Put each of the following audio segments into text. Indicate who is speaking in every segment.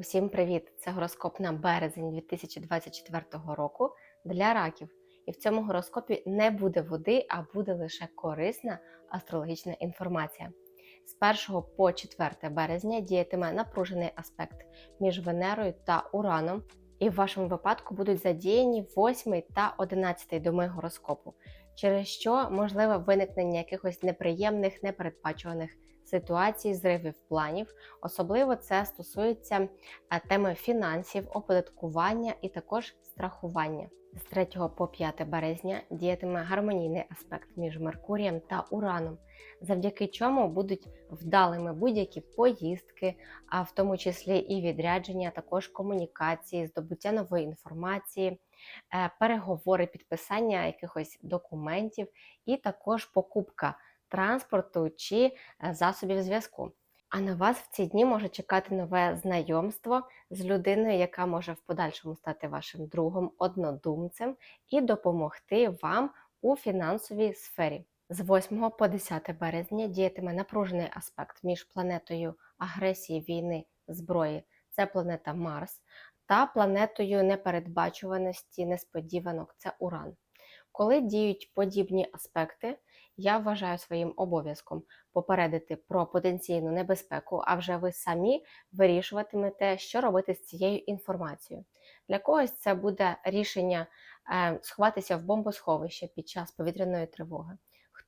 Speaker 1: Усім привіт! Це гороскоп на березень 2024 року для раків. І в цьому гороскопі не буде води, а буде лише корисна астрологічна інформація. З 1 по 4 березня діятиме напружений аспект між Венерою та Ураном, і в вашому випадку будуть задіяні 8 та 11 доми гороскопу, через що можливе виникнення якихось неприємних, непередбачуваних ситуацій, зривів планів. Особливо це стосується е, теми фінансів, оподаткування і також страхування. З 3 по 5 березня діятиме гармонійний аспект між Меркурієм та Ураном, завдяки чому будуть вдалими будь-які поїздки, а в тому числі і відрядження, також комунікації, здобуття нової інформації, е, переговори, підписання якихось документів, і також покупка транспорту чи е, засобів зв'язку. А на вас в ці дні може чекати нове знайомство з людиною, яка може в подальшому стати вашим другом, однодумцем і допомогти вам у фінансовій сфері. З 8 по 10 березня діятиме напружений аспект між планетою агресії, війни, зброї це планета Марс, та планетою непередбачуваності, несподіванок це Уран. Коли діють подібні аспекти, я вважаю своїм обов'язком попередити про потенційну небезпеку, а вже ви самі вирішуватимете, що робити з цією інформацією. Для когось це буде рішення е, сховатися в бомбосховище під час повітряної тривоги.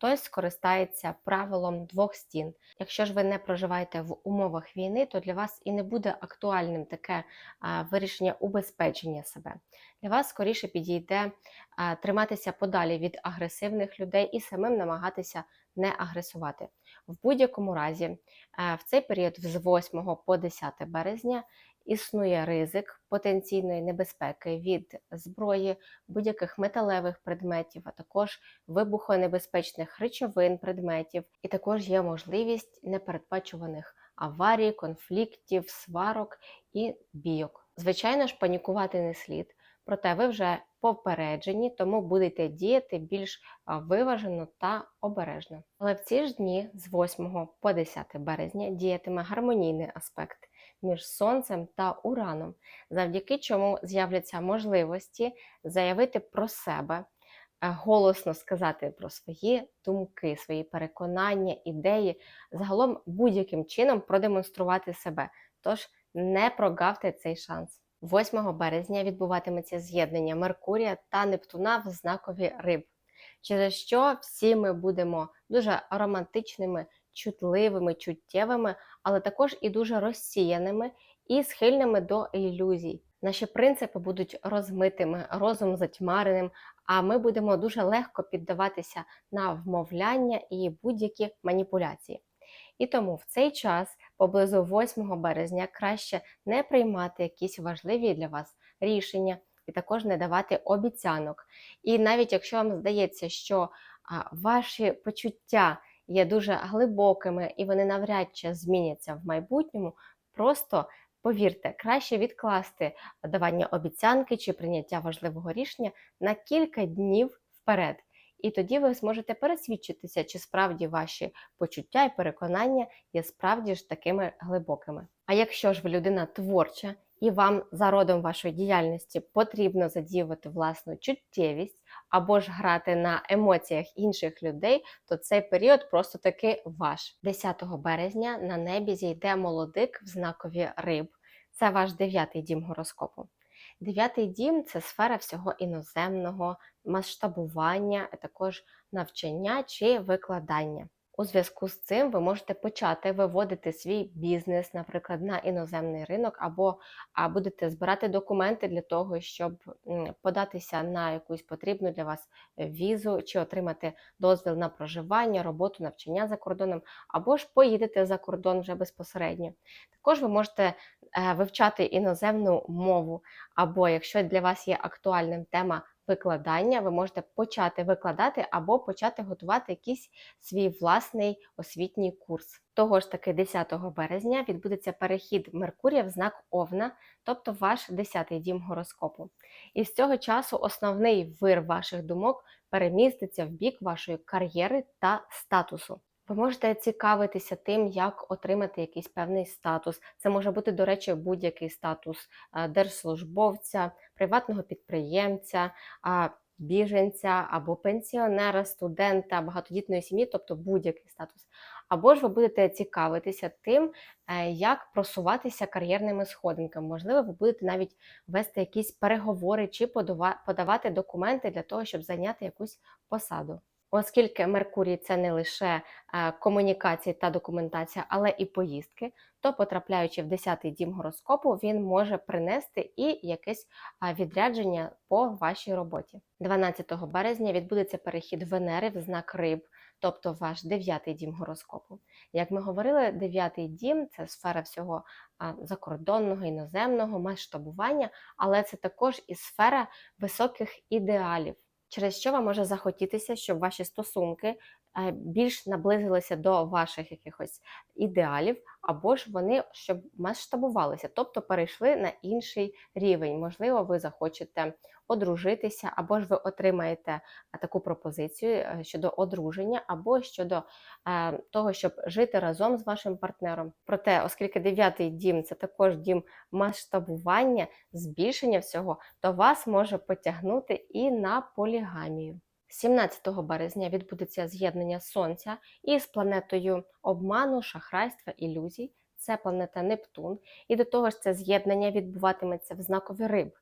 Speaker 1: Хтось скористається правилом двох стін. Якщо ж ви не проживаєте в умовах війни, то для вас і не буде актуальним таке вирішення убезпечення себе. Для вас скоріше підійде триматися подалі від агресивних людей і самим намагатися не агресувати. В будь-якому разі, в цей період з 8 по 10 березня існує ризик потенційної небезпеки від зброї, будь-яких металевих предметів, а також вибухонебезпечних речовин предметів, і також є можливість непередбачуваних аварій, конфліктів, сварок і бійок. Звичайно ж, панікувати не слід. Проте ви вже попереджені, тому будете діяти більш виважено та обережно. Але в ці ж дні з 8 по 10 березня діятиме гармонійний аспект між Сонцем та Ураном, завдяки чому з'являться можливості заявити про себе, голосно сказати про свої думки, свої переконання, ідеї, загалом будь-яким чином продемонструвати себе. Тож не прогавте цей шанс. 8 березня відбуватиметься з'єднання Меркурія та Нептуна в знакові риб, через що всі ми будемо дуже романтичними, чутливими, чуттєвими, але також і дуже розсіяними і схильними до ілюзій. Наші принципи будуть розмитими, розум затьмареним, а ми будемо дуже легко піддаватися на вмовляння і будь-які маніпуляції. І тому в цей час, поблизу 8 березня, краще не приймати якісь важливі для вас рішення і також не давати обіцянок. І навіть якщо вам здається, що ваші почуття є дуже глибокими і вони навряд чи зміняться в майбутньому, просто повірте, краще відкласти давання обіцянки чи прийняття важливого рішення на кілька днів вперед. І тоді ви зможете пересвідчитися, чи справді ваші почуття і переконання є справді ж такими глибокими. А якщо ж ви людина творча і вам за родом вашої діяльності потрібно задіювати власну чуттєвість або ж грати на емоціях інших людей, то цей період просто таки ваш. 10 березня на небі зійде молодик в знакові риб. Це ваш дев'ятий дім гороскопу. Дев'ятий дім це сфера всього іноземного, масштабування, а також навчання чи викладання. У зв'язку з цим ви можете почати виводити свій бізнес, наприклад, на іноземний ринок, або будете збирати документи для того, щоб податися на якусь потрібну для вас візу, чи отримати дозвіл на проживання, роботу, навчання за кордоном, або ж поїдете за кордон вже безпосередньо. Також ви можете е, вивчати іноземну мову, або якщо для вас є актуальним тема викладання, ви можете почати викладати або почати готувати якийсь свій власний освітній курс. Того ж таки, 10 березня відбудеться перехід Меркурія в знак Овна, тобто ваш 10-й дім гороскопу. І з цього часу основний вир ваших думок переміститься в бік вашої кар'єри та статусу. Ви можете цікавитися тим, як отримати якийсь певний статус. Це може бути, до речі, будь-який статус е, держслужбовця, приватного підприємця, біженця або пенсіонера, студента, багатодітної сім'ї, тобто будь-який статус. Або ж ви будете цікавитися тим, е, як просуватися кар'єрними сходинками. Можливо, ви будете навіть вести якісь переговори чи подавати документи для того, щоб зайняти якусь посаду. Оскільки Меркурій це не лише е, комунікації та документація, але і поїздки, то потрапляючи в 10-й дім гороскопу, він може принести і якесь відрядження по вашій роботі. 12 березня відбудеться перехід Венери в знак риб, тобто ваш 9-й дім гороскопу. Як ми говорили, 9-й дім це сфера всього закордонного, іноземного, масштабування, але це також і сфера високих ідеалів через що вам може захотітися, щоб ваші стосунки більш наблизилися до ваших якихось ідеалів, або ж вони щоб масштабувалися, тобто перейшли на інший рівень. Можливо, ви захочете одружитися, або ж ви отримаєте е, таку пропозицію е, щодо одруження, або щодо е, того, щоб жити разом з вашим партнером. Проте, оскільки дев'ятий дім це також дім масштабування, збільшення всього, то вас може потягнути і на полігамію. 17 березня відбудеться з'єднання Сонця із планетою обману, шахрайства, ілюзій. Це планета Нептун. І до того ж, це з'єднання відбуватиметься в знакові риб.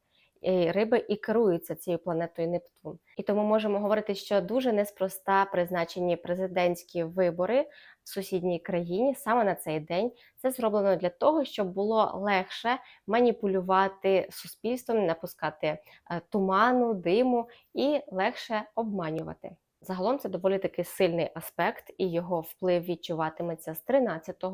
Speaker 1: І риби і керуються цією планетою Нептун. І тому можемо говорити, що дуже неспроста призначені президентські вибори сусідній країні саме на цей день. Це зроблено для того, щоб було легше маніпулювати суспільством, напускати е, туману, диму і легше обманювати. Загалом це доволі таки сильний аспект, і його вплив відчуватиметься з 13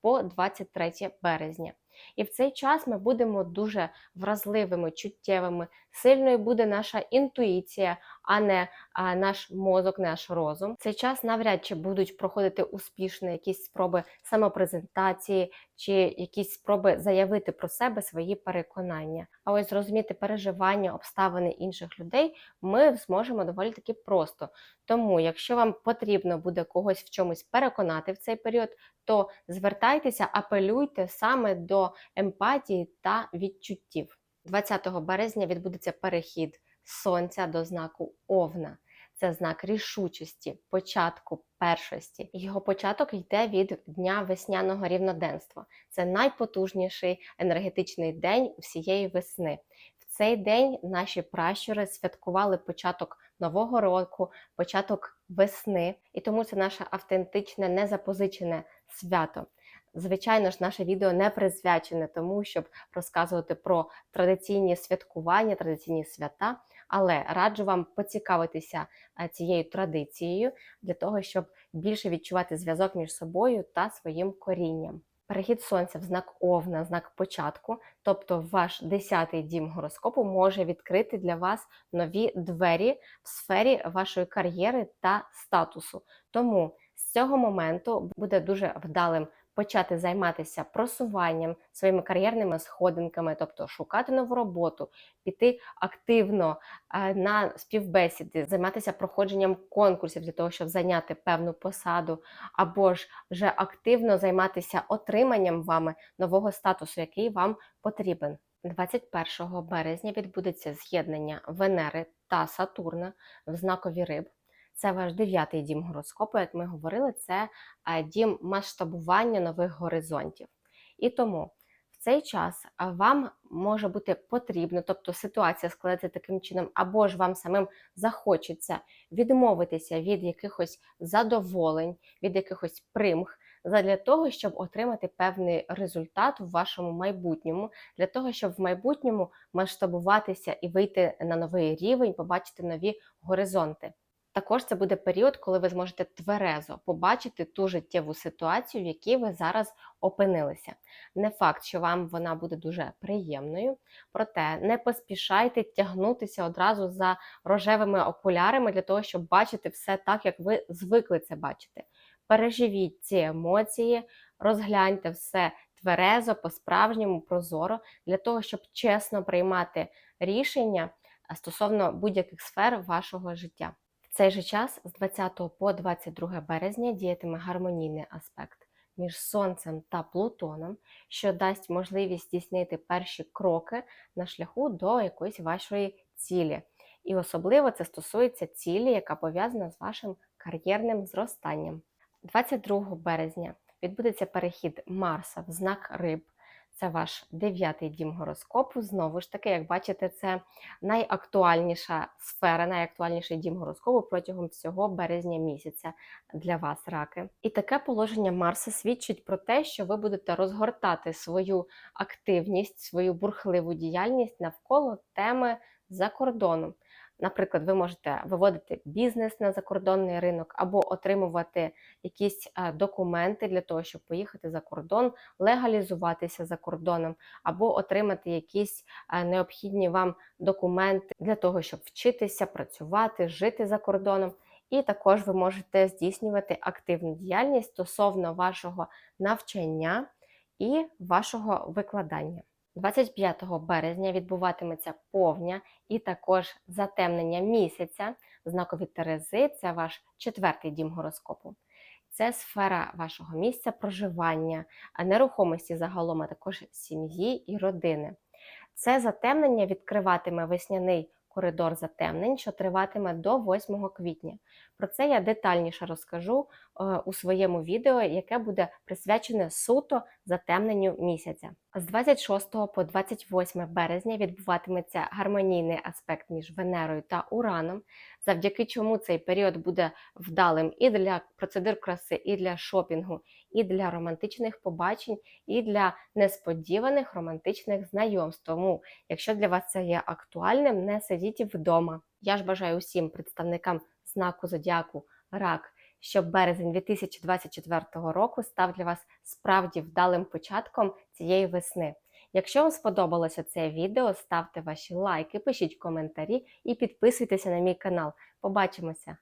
Speaker 1: по 23 березня. І в цей час ми будемо дуже вразливими, чуттєвими, сильною буде наша інтуїція, а не наш мозок, наш розум. Цей час навряд чи будуть проходити успішно якісь спроби самопрезентації чи якісь спроби заявити про себе свої переконання. А ось зрозуміти переживання, обставини інших людей ми зможемо доволі таки просто. Тому, якщо вам потрібно буде когось в чомусь переконати в цей період, то звертайтеся, апелюйте саме до емпатії та відчуттів. 20 березня відбудеться перехід сонця до знаку Овна. Це знак рішучості, початку, першості. Його початок йде від дня весняного рівноденства. Це найпотужніший енергетичний день всієї весни. В цей день наші пращури святкували початок нового року, початок весни, і тому це наше автентичне, незапозичене свято. Звичайно ж, наше відео не присвячене тому, щоб розказувати про традиційні святкування, традиційні свята, але раджу вам поцікавитися е, цією традицією для того, щоб більше відчувати зв'язок між собою та своїм корінням. Перехід сонця в знак Овна, знак початку, тобто ваш 10-й дім гороскопу може відкрити для вас нові двері в сфері вашої кар'єри та статусу. Тому з цього моменту буде дуже вдалим почати займатися просуванням своїми кар'єрними сходинками, тобто шукати нову роботу, піти активно е, на співбесіди, займатися проходженням конкурсів для того, щоб зайняти певну посаду, або ж вже активно займатися отриманням вами нового статусу, який вам потрібен. 21 березня відбудеться з'єднання Венери та Сатурна в знакові риб. Це ваш дев'ятий дім гороскопу, як ми говорили, це дім масштабування нових горизонтів. І тому в цей час вам може бути потрібно, тобто ситуація складеться таким чином, або ж вам самим захочеться відмовитися від якихось задоволень, від якихось примх, для того, щоб отримати певний результат в вашому майбутньому, для того, щоб в майбутньому масштабуватися і вийти на новий рівень, побачити нові горизонти. Також це буде період, коли ви зможете тверезо побачити ту життєву ситуацію, в якій ви зараз опинилися. Не факт, що вам вона буде дуже приємною, проте не поспішайте тягнутися одразу за рожевими окулярами для того, щоб бачити все так, як ви звикли це бачити. Переживіть ці емоції, розгляньте все тверезо, по-справжньому, прозоро, для того, щоб чесно приймати рішення стосовно будь-яких сфер вашого життя Цей же час з 20 по 22 березня діятиме гармонійний аспект між Сонцем та Плутоном, що дасть можливість здійснити перші кроки на шляху до якоїсь вашої цілі. І особливо це стосується цілі, яка пов'язана з вашим кар'єрним зростанням. 22 березня відбудеться перехід Марса в знак Риб. Це ваш дев'ятий дім гороскопу. Знову ж таки, як бачите, це найактуальніша сфера, найактуальніший дім гороскопу протягом всього березня місяця для вас, раки. І таке положення Марса свідчить про те, що ви будете розгортати свою активність, свою бурхливу діяльність навколо теми за кордоном. Наприклад, ви можете виводити бізнес на закордонний ринок або отримувати якісь е, документи для того, щоб поїхати за кордон, легалізуватися за кордоном, або отримати якісь е, необхідні вам документи для того, щоб вчитися, працювати, жити за кордоном. І також ви можете здійснювати активну діяльність стосовно вашого навчання і вашого викладання. 25 березня відбуватиметься повня і також затемнення місяця знакові Терези. Це ваш четвертий дім гороскопу. Це сфера вашого місця проживання, нерухомості загалом, а також сім'ї і родини. Це затемнення відкриватиме весняний коридор затемнень, що триватиме до 8 квітня. Про це я детальніше розкажу е, у своєму відео, яке буде присвячене суто затемненню місяця. З 26 по 28 березня відбуватиметься гармонійний аспект між Венерою та Ураном, завдяки чому цей період буде вдалим і для процедур краси, і для шопінгу, і для романтичних побачень, і для несподіваних романтичних знайомств. Тому, якщо для вас це є актуальним, не сидіть вдома. Я ж бажаю усім представникам знаку зодіаку рак, щоб березень 2024 року став для вас справді вдалим початком цієї весни. Якщо вам сподобалося це відео, ставте ваші лайки, пишіть коментарі і підписуйтеся на мій канал. Побачимося!